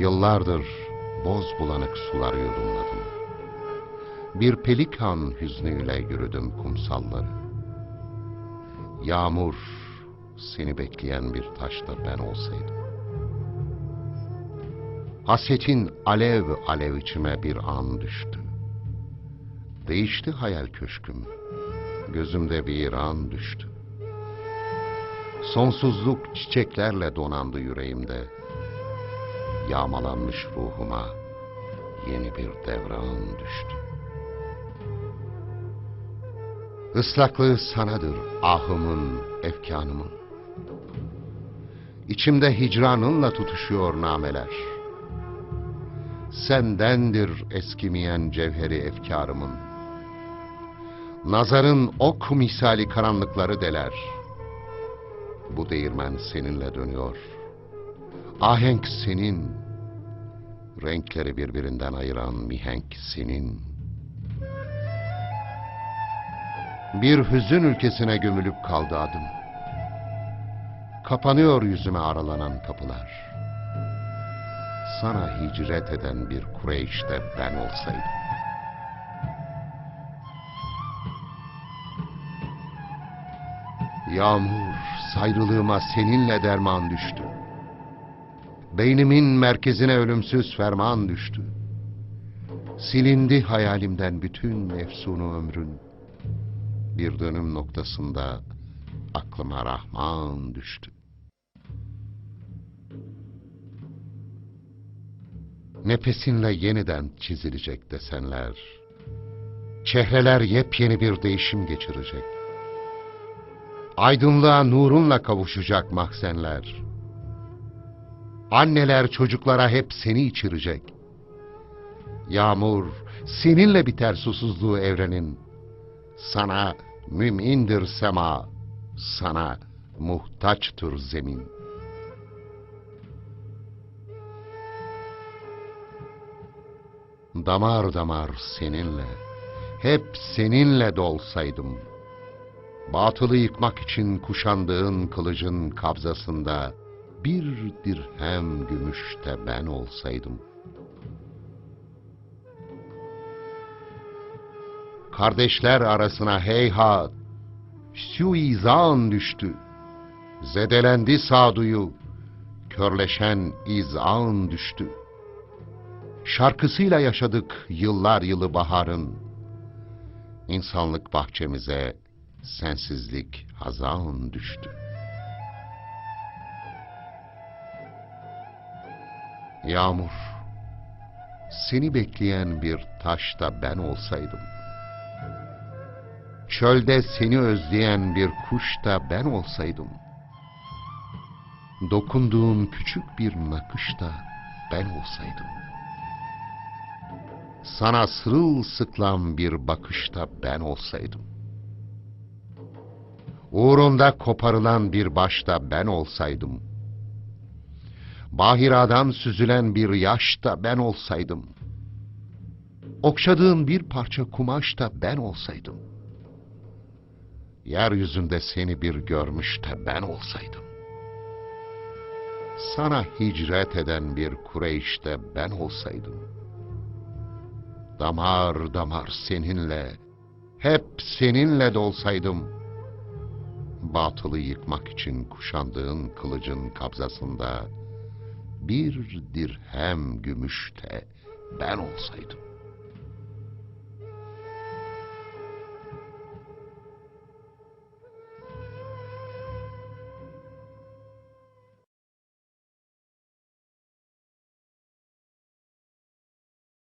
Yıllardır boz bulanık suları yudumladım. Bir pelikan hüznüyle yürüdüm kumsalları. Yağmur seni bekleyen bir taşta ben olsaydım. Hasretin alev alev içime bir an düştü. Değişti hayal köşküm. Gözümde bir an düştü. Sonsuzluk çiçeklerle donandı yüreğimde. Yağmalanmış ruhuma yeni bir devran düştü. Islaklığı sanadır ahımın, efkanımın. İçimde hicranınla tutuşuyor nameler. Sendendir eskimeyen cevheri efkarımın. Nazarın ok misali karanlıkları deler. Bu değirmen seninle dönüyor. Ahenk senin. Renkleri birbirinden ayıran mihenk senin. Bir hüzün ülkesine gömülüp kaldı adım. Kapanıyor yüzüme aralanan kapılar. Sana hicret eden bir Kureyş'te ben olsaydım. Yağmur, sayrılığıma seninle derman düştü. Beynimin merkezine ölümsüz ferman düştü. Silindi hayalimden bütün efsunu ömrün. Bir dönüm noktasında aklıma Rahman düştü. Nefesinle yeniden çizilecek desenler. Çehreler yepyeni bir değişim geçirecek. Aydınlığa nurunla kavuşacak mahzenler. Anneler çocuklara hep seni içirecek. Yağmur seninle biter susuzluğu evrenin. Sana mümindir sema, sana muhtaçtır zemin. Damar damar seninle, hep seninle dolsaydım. Batılı yıkmak için kuşandığın kılıcın kabzasında bir dirhem gümüşte ben olsaydım. Kardeşler arasına heyhat, suizan düştü. Zedelendi sağduyu, körleşen izan düştü. Şarkısıyla yaşadık yıllar yılı baharın. İnsanlık bahçemize sensizlik hazan düştü. Yağmur, seni bekleyen bir taşta ben olsaydım. Çölde seni özleyen bir kuş da ben olsaydım. Dokunduğun küçük bir nakışta ben olsaydım. Sana sırılsıklam bir bakışta ben olsaydım. Uğrunda koparılan bir başta ben olsaydım. Bahiradan süzülen bir yaşta ben olsaydım. Okşadığın bir parça kumaşta ben olsaydım. Yeryüzünde seni bir görmüş de ben olsaydım. Sana hicret eden bir Kureyş'te ben olsaydım. Damar damar seninle, hep seninle dolsaydım. Batılı yıkmak için kuşandığın kılıcın kabzasında bir dirhem gümüşte ben olsaydım.